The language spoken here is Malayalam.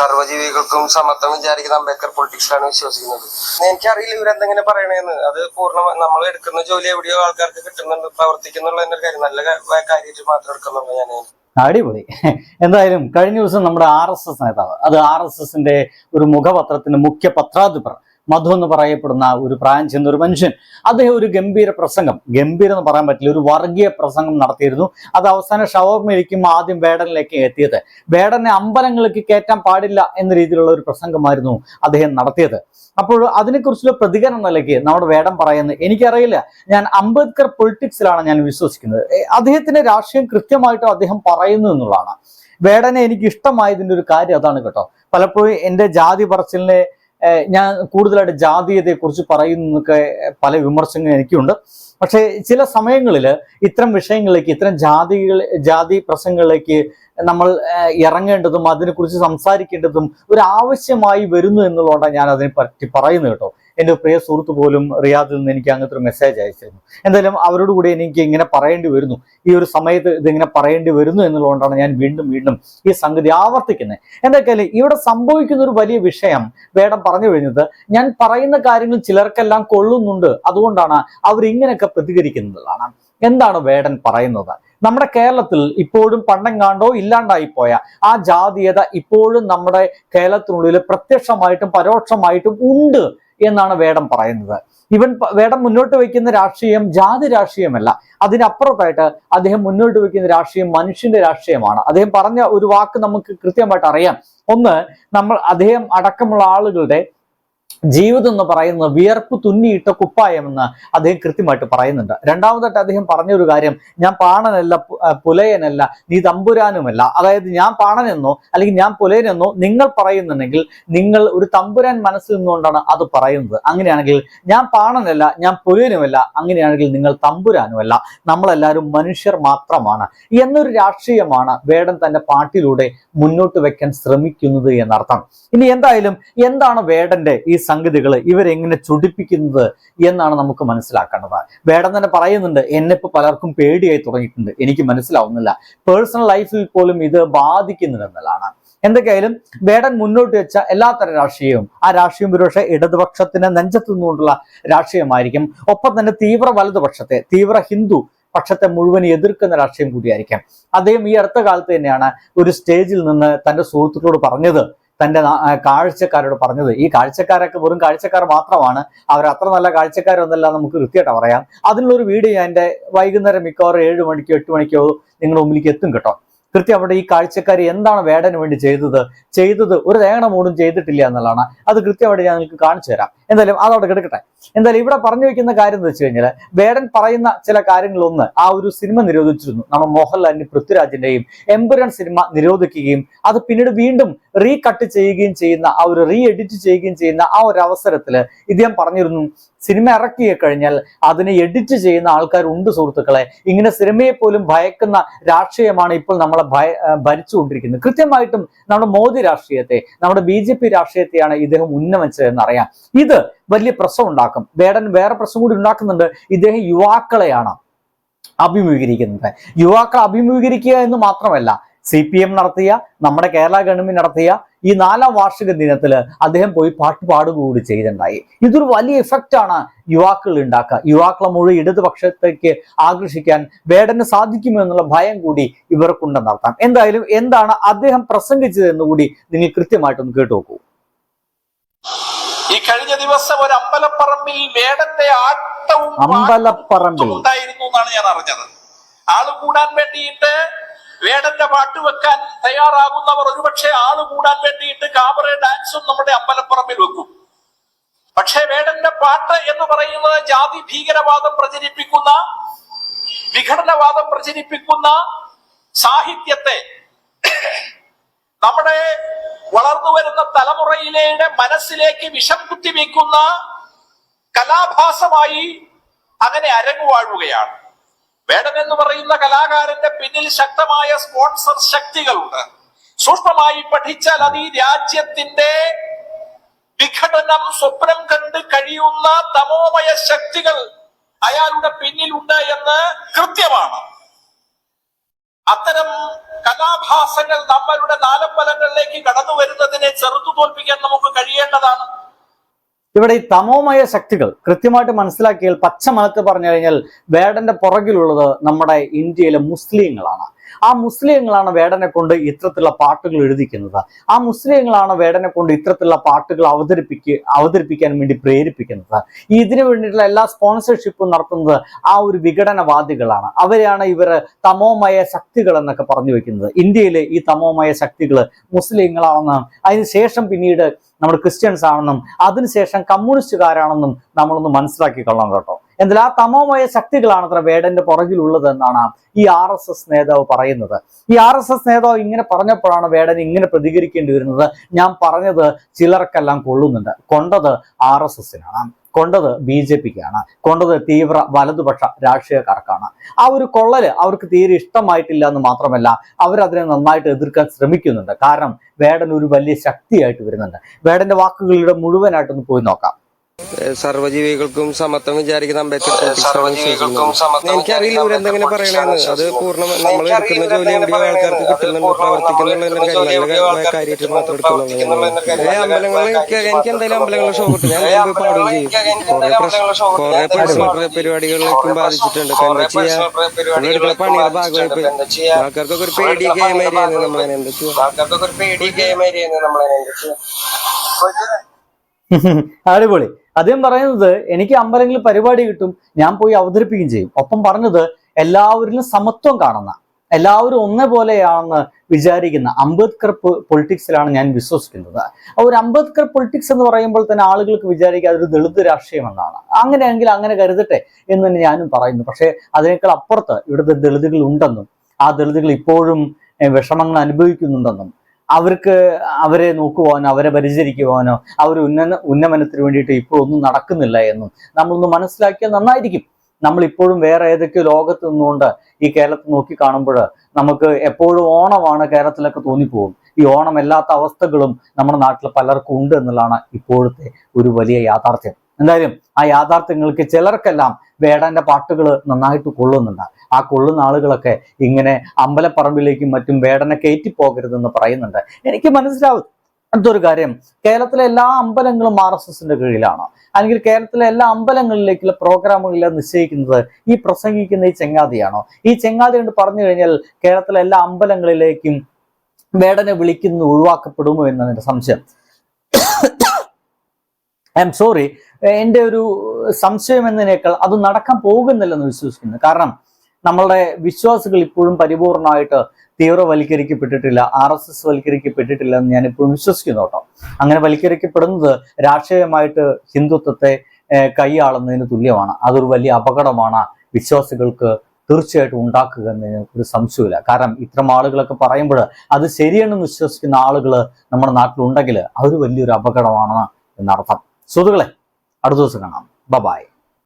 സർവജീവികൾക്കും സമത്വം വിചാരിക്കുന്ന അംബേദ്കർ പൊളിറ്റിക്സിലാണ് വിശ്വസിക്കുന്നത്. എനിക്കറിയില്ല ഇവരെന്തെങ്കിലും പറയണേന്ന്. അത് പൂർണ നമ്മൾ എടുക്കുന്ന ജോലി എവിടെയോ ആൾക്കാർക്ക് കിട്ടുന്നുണ്ട് പ്രവർത്തിക്കുന്നുള്ള എന്റെ കാര്യം. നല്ല കാര്യമായിട്ട് മാത്രം എടുക്കുന്നുള്ളൂ ഞാൻ. അടിപൊളി. എന്തായാലും കഴിഞ്ഞ ദിവസം നമ്മുടെ ആർ എസ് എസ് നേതാവ് അത് ആർ എസ് എസിന്റെ ഒരു മുഖപത്രത്തിന്റെ മുഖ്യ പത്രാധിപർ മധു എന്ന് പറയപ്പെടുന്ന ഒരു പ്രായം ചെന്ന ഒരു മനുഷ്യൻ. അദ്ദേഹം ഒരു ഗംഭീര പ്രസംഗം. ഗംഭീരം എന്ന് പറയാൻ പറ്റില്ല ഒരു വർഗീയ പ്രസംഗം നടത്തിയിരുന്നു. അത് അവസാനം ഷവർമയിരിക്കുമ്പോൾ ആദ്യം വേടനിലേക്ക് എത്തിയത്. വേടനെ അമ്പലങ്ങളിലേക്ക് കയറ്റാൻ പാടില്ല എന്ന രീതിയിലുള്ള ഒരു പ്രസംഗമായിരുന്നു അദ്ദേഹം നടത്തിയത്. അപ്പോൾ അതിനെക്കുറിച്ചുള്ള പ്രതികരണം നിലയ്ക്ക് നമ്മുടെ വേടം പറയുന്നത് എനിക്കറിയില്ല ഞാൻ അംബേദ്കർ പൊളിറ്റിക്സിലാണ് ഞാൻ വിശ്വസിക്കുന്നത്. അദ്ദേഹത്തിന്റെ രാഷ്ട്രീയം കൃത്യമായിട്ടും അദ്ദേഹം പറയുന്നു എന്നുള്ളതാണ്. വേടനെ എനിക്ക് ഇഷ്ടമായതിന്റെ ഒരു കാര്യം അതാണ് കേട്ടോ. പലപ്പോഴും എന്റെ ജാതി പറച്ചിലിനെ ഞാൻ കൂടുതലായിട്ട് ജാതീയതയെ കുറിച്ച് പറയുന്നതൊക്കെ പല വിമർശനങ്ങൾ എനിക്കുണ്ട്. പക്ഷേ ചില സമയങ്ങളിൽ ഇത്തരം വിഷയങ്ങളിലേക്ക് ഇത്തരം ജാതികൾ ജാതി പ്രശ്നങ്ങളിലേക്ക് നമ്മൾ ഇറങ്ങേണ്ടതും അതിനെക്കുറിച്ച് സംസാരിക്കേണ്ടതും ഒരു ആവശ്യമായി വരുന്നു എന്നുള്ളതുകൊണ്ടാണ് ഞാൻ അതിനെ പറ്റി പറയുന്നത് കേട്ടോ. എന്റെ പ്രിയ സുഹൃത്ത് പോലും റിയാദിൽ നിന്ന് എനിക്ക് അങ്ങനത്തെ ഒരു മെസ്സേജ് അയച്ചിരുന്നു. എന്തായാലും അവരോട് കൂടി എനിക്ക് ഇങ്ങനെ പറയേണ്ടി വരുന്നു. ഈ ഒരു സമയത്ത് ഇതിങ്ങനെ പറയേണ്ടി വരുന്നു എന്നുള്ളതുകൊണ്ടാണ് ഞാൻ വീണ്ടും വീണ്ടും ഈ സംഗതി ആവർത്തിക്കുന്നത്. എന്തൊക്കെയാലും ഇവിടെ സംഭവിക്കുന്ന ഒരു വലിയ വിഷയം വേടം പറഞ്ഞു കഴിഞ്ഞത് ഞാൻ പറയുന്ന കാര്യങ്ങൾ ചിലർക്കെല്ലാം കൊള്ളുന്നുണ്ട്. അതുകൊണ്ടാണ് അവരിങ്ങനെയൊക്കെ പ്രതികരിക്കുന്നതാണ്. എന്താണ് വേടൻ പറയുന്നത്? നമ്മുടെ കേരളത്തിൽ ഇപ്പോഴും പണ്ടെങ്ങാണ്ടോ ഇല്ലാണ്ടായി പോയ ആ ജാതീയത ഇപ്പോഴും നമ്മുടെ കേരളത്തിനുള്ളിൽ പ്രത്യക്ഷമായിട്ടും പരോക്ഷമായിട്ടും ഉണ്ട്. എന്നാണ് വേടം പറയുന്നത്. ഇവൻ വേടം മുന്നോട്ട് വയ്ക്കുന്ന രാഷ്ട്രീയം ജാതി രാഷ്ട്രീയമല്ല. അതിനപ്പുറത്തായിട്ട് അദ്ദേഹം മുന്നോട്ട് വയ്ക്കുന്ന രാഷ്ട്രീയം മനുഷ്യന്റെ രാഷ്ട്രീയമാണ്. അദ്ദേഹം പറഞ്ഞ ഒരു വാക്ക് നമുക്ക് കൃത്യമായിട്ട് അറിയാം. ഒന്ന് നമ്മൾ അദ്ദേഹം അടക്കമുള്ള ആളുകളുടെ ജീവിതം എന്ന് പറയുന്നത് വിയർപ്പ് തുന്നിയിട്ട കുപ്പായമെന്ന് അദ്ദേഹം കൃത്യമായിട്ട് പറയുന്നുണ്ട്. രണ്ടാമതായിട്ട് അദ്ദേഹം പറഞ്ഞ ഒരു കാര്യം ഞാൻ പാണനല്ല പുലയനല്ല നീ തമ്പുരാനുമല്ല. അതായത് ഞാൻ പാണനെന്നോ അല്ലെങ്കിൽ ഞാൻ പുലയനെന്നോ നിങ്ങൾ പറയുന്നുണ്ടെങ്കിൽ നിങ്ങൾ ഒരു തമ്പുരാൻ മനസ്സിൽ നിന്നുകൊണ്ടാണ് അത് പറയുന്നത്. അങ്ങനെയാണെങ്കിൽ ഞാൻ പാണനല്ല ഞാൻ പുലയനുമല്ല അങ്ങനെയാണെങ്കിൽ നിങ്ങൾ തമ്പുരാനുമല്ല. നമ്മളെല്ലാവരും മനുഷ്യർ മാത്രമാണ്. എന്നൊരു രാഷ്ട്രീയമാണ് വേടൻ തന്റെ പാട്ടിലൂടെ മുന്നോട്ട് വെക്കാൻ ശ്രമിക്കുന്നത് എന്നർത്ഥം. ഇനി എന്തായാലും എന്താണ് വേടന്റെ ഈ സംഗതികൾ ഇവരെങ്ങനെ ചുടിപ്പിക്കുന്നത് എന്നാണ് നമുക്ക് മനസ്സിലാക്കേണ്ടത്. വേടൻ തന്നെ പറയുന്നുണ്ട് എന്നെ ഇപ്പൊ പലർക്കും പേടിയായി തുടങ്ങിയിട്ടുണ്ട്. എനിക്ക് മനസ്സിലാവുന്നില്ല. പേഴ്സണൽ ലൈഫിൽ പോലും ഇത് ബാധിക്കുന്നുണ്ടെന്നുള്ളതാണ് എന്തൊക്കെയായാലും വേടൻ മുന്നോട്ട് വെച്ച എല്ലാ തര രാഷ്ട്രീയവും ആ രാഷ്ട്രീയം ഒരുപക്ഷെ ഇടതുപക്ഷത്തിന് നെഞ്ചത്തു നിന്നുകൊണ്ടുള്ള രാഷ്ട്രീയമായിരിക്കും. ഒപ്പം തന്നെ തീവ്ര വലതുപക്ഷത്തെ തീവ്ര ഹിന്ദു പക്ഷത്തെ മുഴുവൻ എതിർക്കുന്ന രാഷ്ട്രീയം കൂടിയായിരിക്കാം. അദ്ദേഹം ഈ അടുത്ത കാലത്ത് തന്നെയാണ് ഒരു സ്റ്റേജിൽ നിന്ന് തന്റെ സുഹൃത്തുക്കളോട് പറഞ്ഞത് തന്റെ കാഴ്ചക്കാരോട് പറഞ്ഞത്. ഈ കാഴ്ചക്കാരൊക്കെ വെറും കാഴ്ചക്കാർ മാത്രമാണ്. അവർ അത്ര നല്ല കാഴ്ചക്കാരൊന്നല്ല നമുക്ക് കൃത്യമായിട്ട് പറയാം. അതിനുള്ളൊരു വീഡിയോ ഞാൻ എന്റെ വൈകുന്നേരം മിക്കവാറും ഏഴ് മണിക്കോ എട്ട് മണിക്കോ നിങ്ങളുടെ മുമ്പിലേക്ക് എത്തും കേട്ടോ. കൃത്യം അവിടെ ഈ കാഴ്ചക്കാർ എന്താണ് വേടന് വേണ്ടി ചെയ്തത്? ചെയ്തത് ഒരു തേങ്ങണ മൂടും ചെയ്തിട്ടില്ല എന്നുള്ളതാണ്. അത് കൃത്യമായിട്ട് ഞാൻ നിങ്ങൾക്ക് കാണിച്ചു തരാം. എന്തായാലും അതവിടെ കിടക്കട്ടെ. എന്തായാലും ഇവിടെ പറഞ്ഞു വെക്കുന്ന കാര്യം എന്ന് വെച്ച് കഴിഞ്ഞാൽ വേടൻ പറയുന്ന ചില കാര്യങ്ങളൊന്ന് ആ ഒരു സിനിമ നിരോധിച്ചിരുന്നു. നമ്മൾ മോഹൻലാലിന്റെ പൃഥ്വിരാജിന്റെയും എംപുരൻ സിനിമ നിരോധിക്കുകയും അത് പിന്നീട് വീണ്ടും റീ കട്ട് ചെയ്യുകയും ചെയ്യുന്ന ആ ഒരു റീ എഡിറ്റ് ചെയ്യുകയും ചെയ്യുന്ന ആ ഒരു അവസരത്തിൽ ഇദ്ദേഹം പറഞ്ഞിരുന്നു സിനിമ ഇറക്കിയ കഴിഞ്ഞാൽ അതിനെ എഡിറ്റ് ചെയ്യുന്ന ആൾക്കാരുണ്ട് സുഹൃത്തുക്കളെ. ഇങ്ങനെ സിനിമയെ പോലും ഭയക്കുന്ന രാഷ്ട്രീയമാണ് ഇപ്പോൾ നമ്മളെ ഭയ ഭരിച്ചുകൊണ്ടിരിക്കുന്നത്. കൃത്യമായിട്ടും നമ്മുടെ മോദി രാഷ്ട്രീയത്തെ നമ്മുടെ ബി ജെ പി രാഷ്ട്രീയത്തെയാണ് ഇദ്ദേഹം ഉന്നമിച്ചതെന്നറിയാം. ഇത് വലിയ പ്രശ്നം ഉണ്ടാക്കും. വേടൻ വേറെ പ്രശ്നം കൂടി ഉണ്ടാക്കുന്നുണ്ട്. ഇദ്ദേഹം യുവാക്കളെയാണ് അഭിമുഖീകരിക്കുന്നത്. യുവാക്കളെ അഭിമുഖീകരിക്കുക എന്ന് മാത്രമല്ല സി പി എം നടത്തിയ നമ്മുടെ കേരള ഗവൺമെന്റ് നടത്തിയ ഈ നാലാം വാർഷിക ദിനത്തിൽ അദ്ദേഹം പോയി പാട്ട് പാടുകൂടി ചെയ്തിട്ടുണ്ടായി. ഇതൊരു വലിയ ഇഫക്റ്റ് ആണ് യുവാക്കൾ ഉണ്ടാക്കുക. യുവാക്കളെ മുഴുവൻ ഇടതുപക്ഷത്തേക്ക് ആകർഷിക്കാൻ വേടന് സാധിക്കുമോ എന്നുള്ള ഭയം കൂടി ഇവർക്കുണ്ടെന്ന് നടത്താം എന്തായാലും എന്താണ് അദ്ദേഹം പ്രസംഗിച്ചതെന്ന് കൂടി നിങ്ങൾ കൃത്യമായിട്ടൊന്ന് കേട്ടു നോക്കൂ. ഈ കഴിഞ്ഞ ദിവസം ഒരു അമ്പലപ്പറമ്പിൽ വേടന്റെ ആട്ടവും അമ്പലപ്പറമ്പിൽ. ഉണ്ടായിരുന്നു എന്നാണ് ഞാൻ അറിഞ്ഞത്. ആൾ കൂടാൻ വേണ്ടിയിട്ട് വേടന്റെ പാട്ട് വെക്കാൻ തയ്യാറാകുന്നവർ ഒരുപക്ഷെ ആൾ കൂടാൻ വേണ്ടിയിട്ട് കാബറെ ഡാൻസും നമ്മുടെ അമ്പലപ്പുറമ്പിൽ വെക്കും. പക്ഷേ വേടന്റെ പാട്ട് എന്ന് പറയുന്നത് ജാതി ഭീകരവാദം പ്രചരിപ്പിക്കുന്ന വിഘടനവാദം പ്രചരിപ്പിക്കുന്ന സാഹിത്യത്തെ നമ്മുടെ വളർന്നു വരുന്ന തലമുറയിലെ മനസ്സിലേക്ക് വിഷം കുത്തിവെക്കുന്ന കലാഭാസമായി അങ്ങനെ അരങ്ങുവാഴുകയാണ്. വേടൻ എന്ന് പറയുന്ന കലാകാരന്റെ പിന്നിൽ ശക്തമായ സ്പോൺസർ ശക്തികളുണ്ട്. സൂക്ഷ്മമായി പഠിച്ചാൽ അത് ഈ രാജ്യത്തിന്റെ വിഘടനം സ്വപ്നം കണ്ട് കഴിയുന്ന തമോമയ ശക്തികൾ അയാളുടെ പിന്നിലുണ്ട് എന്ന് കൃത്യമാണ്. അത്തരം കലാഭാസങ്ങൾ നമ്മളുടെ നാലമ്പലങ്ങളിലേക്ക് കടന്നു വരുന്നതിനെ ഇവിടെ ഈ തമോമയ ശക്തികൾ കൃത്യമായിട്ട് മനസ്സിലാക്കിയാൽ പച്ച മലത്ത് പറഞ്ഞു കഴിഞ്ഞാൽ വേടന്റെ പുറകിലുള്ളത് നമ്മുടെ ഇന്ത്യയിലെ മുസ്ലിങ്ങളാണ്. ആ മുസ്ലിങ്ങളാണ് വേടനെ കൊണ്ട് ഇത്തരത്തിലുള്ള പാട്ടുകൾ എഴുതിക്കുന്നത്. ആ മുസ്ലിങ്ങളാണ് വേടനെ കൊണ്ട് ഇത്തരത്തിലുള്ള പാട്ടുകൾ അവതരിപ്പിക്കുക അവതരിപ്പിക്കാൻ വേണ്ടി പ്രേരിപ്പിക്കുന്നത്. ഈ ഇതിനു വേണ്ടിയിട്ടുള്ള എല്ലാ സ്പോൺസർഷിപ്പും നടത്തുന്നത് ആ ഒരു വിഘടനവാദികളാണ്. അവരെയാണ് ഇവർ തമോമയ ശക്തികൾ എന്നൊക്കെ പറഞ്ഞു വെക്കുന്നത്. ഇന്ത്യയിലെ ഈ തമോമയ ശക്തികൾ മുസ്ലിങ്ങളാണെന്ന് അതിനുശേഷം പിന്നീട് നമ്മൾ ക്രിസ്ത്യൻസ് ആണെന്നും അതിനുശേഷം കമ്മ്യൂണിസ്റ്റുകാരാണെന്നും നമ്മളൊന്ന് മനസ്സിലാക്കി കൊള്ളണം കേട്ടോ. എന്നാൽ ആ തമോമയ ശക്തികളാണ് അത്ര വേടന്റെ പുറകിലുള്ളത് എന്നാണ് ഈ ആർ എസ് എസ് നേതാവ് പറയുന്നത്. ഈ ആർ എസ് എസ് നേതാവ് ഇങ്ങനെ പറഞ്ഞപ്പോഴാണ് വേടൻ ഇങ്ങനെ പ്രതികരിക്കേണ്ടി വരുന്നത്. ഞാൻ പറഞ്ഞത് ചിലർക്കെല്ലാം കൊള്ളുന്നുണ്ട്. കൊണ്ടത് ആർ എസ് എസിനാണ്. കൊണ്ടത് ബി ജെ പിക്കാണ്. കൊണ്ടത് തീവ്ര വലതുപക്ഷ രാഷ്ട്രീയക്കാർക്കാണ്. ആ ഒരു കൊള്ളൽ അവർക്ക് തീരെ ഇഷ്ടമായിട്ടില്ല എന്ന് മാത്രമല്ല അവരതിനെ നന്നായിട്ട് എതിർക്കാൻ ശ്രമിക്കുന്നുണ്ട്. കാരണം വേടൻ ഒരു വലിയ ശക്തിയായിട്ട് വരുന്നുണ്ട്. വേടന്റെ വാക്കുകളിലൂടെ മുഴുവനായിട്ടൊന്ന് പോയി നോക്കാം. സർവജീവികൾക്കും സമത്വം വിചാരിക്കുന്ന അംബേദ്കർ എനിക്കറിയില്ല ഇവരെന്തെങ്ങനെ പറയണെന്ന്. അത് പൂർണ നമ്മൾ എടുക്കുന്ന ജോലി എവിടെയോ ആൾക്കാർക്ക് കിട്ടുന്നുണ്ട് പ്രവർത്തിക്കുന്നുള്ള കാര്യമായിട്ട് മാത്രം എടുക്കുന്നുള്ളൂ ഏ അമ്പലങ്ങളിൽ എനിക്ക് എന്തായാലും അമ്പലങ്ങളെ ഷോ കിട്ടും. ഞാൻ പാടുകയും ചെയ്യും. കുറെ പ്രശ്നം പരിപാടികളിലേക്കും ബാധിച്ചിട്ടുണ്ട്. ചെയ്യാ പണിയുടെ ഭാഗമായി ആൾക്കാർക്കൊക്കെ ഒരു പേടി ഏമാരിയാണ് നമ്മളതിനെ എന്താ ആൾക്കാർക്കൊക്കെ ഒരു എന്താ അടിപൊളി അദ്ദേഹം പറയുന്നത് എനിക്ക് അമ്പലങ്ങളിൽ പരിപാടി കിട്ടും ഞാൻ പോയി അവതരിപ്പിക്കുകയും ചെയ്യും. ഒപ്പം പറഞ്ഞത് എല്ലാവരിലും സമത്വം കാണുന്ന എല്ലാവരും ഒന്നേപോലെയാണെന്ന് വിചാരിക്കുന്ന അംബേദ്കർ പൊളിറ്റിക്സിലാണ് ഞാൻ വിശ്വസിക്കുന്നത്. ഒരു അംബേദ്കർ പൊളിറ്റിക്സ് എന്ന് പറയുമ്പോൾ തന്നെ ആളുകൾക്ക് വിചാരിക്കുക അതൊരു ദളിത് രാഷ്ട്രീയം എന്നാണ്. അങ്ങനെയെങ്കിൽ അങ്ങനെ കരുതട്ടെ എന്ന് തന്നെ ഞാനും പറയുന്നു. പക്ഷേ അതിനേക്കാൾ അപ്പുറത്ത് ഇവിടുത്തെ ദളിതുകൾ ഉണ്ടെന്നും ആ ദളിതുകൾ ഇപ്പോഴും വിഷമങ്ങൾ അനുഭവിക്കുന്നുണ്ടെന്നും അവർക്ക് അവരെ നോക്കുവാനോ അവരെ പരിചരിക്കുവാനോ അവർ ഉന്നത ഉന്നമനത്തിന് വേണ്ടിയിട്ട് ഇപ്പോഴൊന്നും നടക്കുന്നില്ല എന്നും നമ്മളൊന്ന് മനസ്സിലാക്കിയാൽ നന്നായിരിക്കും. നമ്മൾ ഇപ്പോഴും വേറെ ഏതൊക്കെയോ ലോകത്ത് നിന്നുകൊണ്ട് ഈ കേരളത്തിൽ നോക്കി കാണുമ്പോൾ നമുക്ക് എപ്പോഴും ഓണമാണ് കേരളത്തിലൊക്കെ തോന്നിപ്പോകും. ഈ ഓണം അല്ലാത്ത അവസ്ഥകളും നമ്മുടെ നാട്ടിൽ പലർക്കും ഉണ്ട് എന്നുള്ളതാണ് ഇപ്പോഴത്തെ ഒരു വലിയ യാഥാർത്ഥ്യം. എന്തായാലും ആ യാഥാർത്ഥ്യങ്ങൾക്ക് ചിലർക്കെല്ലാം വേടന്റെ പാട്ടുകൾ നന്നായിട്ട് കൊള്ളുന്നുണ്ട്. ആ കൊള്ളുന്ന ആളുകളൊക്കെ ഇങ്ങനെ അമ്പലപ്പറമ്പിലേക്കും മറ്റും വേടനെ കയറ്റിപ്പോകരുതെന്ന് പറയുന്നുണ്ട്. എനിക്ക് മനസ്സിലാവും അടുത്തൊരു കാര്യം? കേരളത്തിലെ എല്ലാ അമ്പലങ്ങളും ആർ എസ് എസിന്റെ കീഴിലാണ്. അല്ലെങ്കിൽ കേരളത്തിലെ എല്ലാ അമ്പലങ്ങളിലേക്കുള്ള പ്രോഗ്രാമുകളിൽ നിശ്ചയിക്കുന്നത് ഈ പ്രസംഗിക്കുന്ന ഈ ചെങ്ങാതിയാണോ? ഈ ചെങ്ങാതി കൊണ്ട് പറഞ്ഞു കഴിഞ്ഞാൽ കേരളത്തിലെ എല്ലാ അമ്പലങ്ങളിലേക്കും വേടനെ വിളിക്കുന്നു ഒഴിവാക്കപ്പെടുമോ എന്നാണ് സംശയം. ഐ എം സോറി എന്റെ ഒരു സംശയം എന്നതിനേക്കാൾ അത് നടക്കാൻ പോകുന്നില്ലെന്ന് വിശ്വസിക്കുന്നു. കാരണം നമ്മളുടെ വിശ്വാസികൾ ഇപ്പോഴും പരിപൂർണമായിട്ട് തീവ്രവൽക്കരിക്കപ്പെട്ടിട്ടില്ല ആർ എസ് എസ് വൽക്കരിക്കപ്പെട്ടിട്ടില്ല എന്ന് ഞാൻ ഇപ്പോഴും വിശ്വസിക്കുന്നു കേട്ടോ. അങ്ങനെ വൽക്കരിക്കപ്പെടുന്നത് രാഷ്ട്രീയമായിട്ട് ഹിന്ദുത്വത്തെ കൈയാളുന്നതിന് തുല്യമാണ്. അതൊരു വലിയ അപകടമാണ് വിശ്വാസികൾക്ക് തീർച്ചയായിട്ടും ഉണ്ടാക്കുക എന്നതിന് ഒരു സംശയമില്ല കാരണം ഇത്തരം ആളുകളൊക്കെ പറയുമ്പോൾ അത് ശരിയെന്ന് വിശ്വസിക്കുന്ന ആളുകൾ നമ്മുടെ നാട്ടിലുണ്ടെങ്കിൽ അതൊരു വലിയൊരു അപകടമാണ് എന്നർത്ഥം. സുഹൃത്തുക്കളെ അടുത്ത ദിവസം കാണാം. ബബായ്